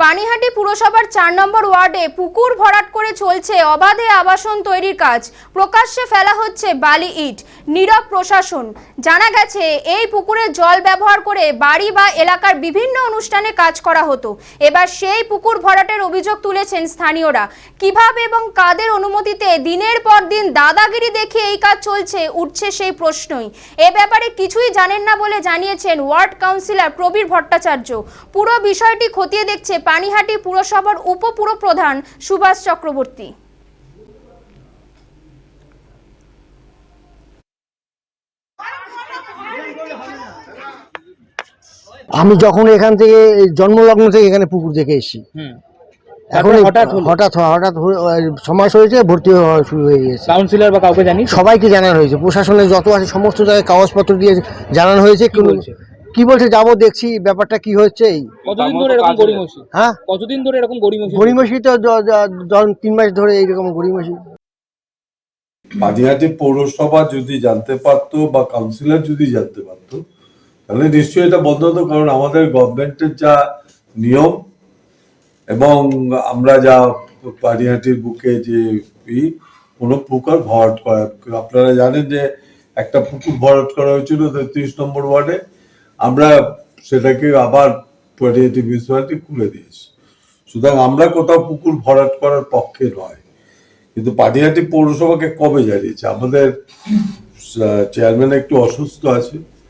পানিহাটি পুরসভার চার নম্বর ওয়ার্ডে পুকুর ভরাট করে চলছে অবাধে আবাসন তৈরির কাজ। প্রকাশ্যে ফেলা হচ্ছে বালি ইট। নীরব প্রশাসন। জানা গেছে, এই পুকুরের জল ব্যবহার করে বাড়ি বা এলাকার বিভিন্ন অনুষ্ঠানে কাজ করা হতো। এবার সেই পুকুর ভরাটের অভিযোগ তুলেছেন স্থানীয়রা। কীভাবে এবং কাদের অনুমতিতে দিনের পর দিন দাদাগিরি দেখে এই কাজ চলছে, উঠছে সেই প্রশ্নই। এ ব্যাপারে কিছুই জানেন না বলে জানিয়েছেন ওয়ার্ড কাউন্সিলর প্রবীর ভট্টাচার্য। পুরো বিষয়টি খতিয়ে দেখছে পানিহাটি পুরসভার উপপুরপ্রধান সুভাষ চক্রবর্তী। আমি যখন এখান থেকে জন্মলগ্ন থেকে এখানে পুকুর দেখে এসেছি। হুম। এখন হঠাৎ হঠাৎ হঠাৎ হয়ে- সমাজ হয়েছে ভর্তি হওয়া শুরু হয়ে গেছে কাউন্সিলর বা কাউকে জানি সবাইকে জানানো হয়েছে। প্রশাসনের যত আছে সমস্ত জায়গায় কাগজপত্র দিয়ে জানানো হয়েছে। কি কোনো- বলছে? কি বলছে যাব দেখছি ব্যাপারটা কি হচ্ছে এই? কতদিন ধরে এরকম গড়িমসি? হ্যাঁ? কতদিন ধরে এরকম গড়িমসি? তো তিন মাস ধরে এইরকম গরিমসি মাঝিহাটি পৌরসভা যদি জানতে পারতো বা কাউন্সিলর যদি জানতে পারতো তাহলে নিশ্চয়ই এটা বন্ধ হতো কারণ আমাদের গভর্নমেন্টের যা নিয়ম এবং আমরা যা পানিহাটির বুকে যে কোনো পুকুর ভরাট করা আপনারা জানেন যে একটা পুকুর ভরাট করা হয়েছিল তেত্রিশ নম্বর ওয়ার্ডে। আমরা সেটাকে আবার পানিহাটি মিউনিসিপ্যালিটি খুলে দিয়েছি। সুতরাং আমরা কোথাও পুকুর ভরাট করার পক্ষে নয়। কিন্তু পাটিহাটি পৌরসভাকে কবে জানিয়েছে? আমাদের চেয়ারম্যান একটু অসুস্থ আছে।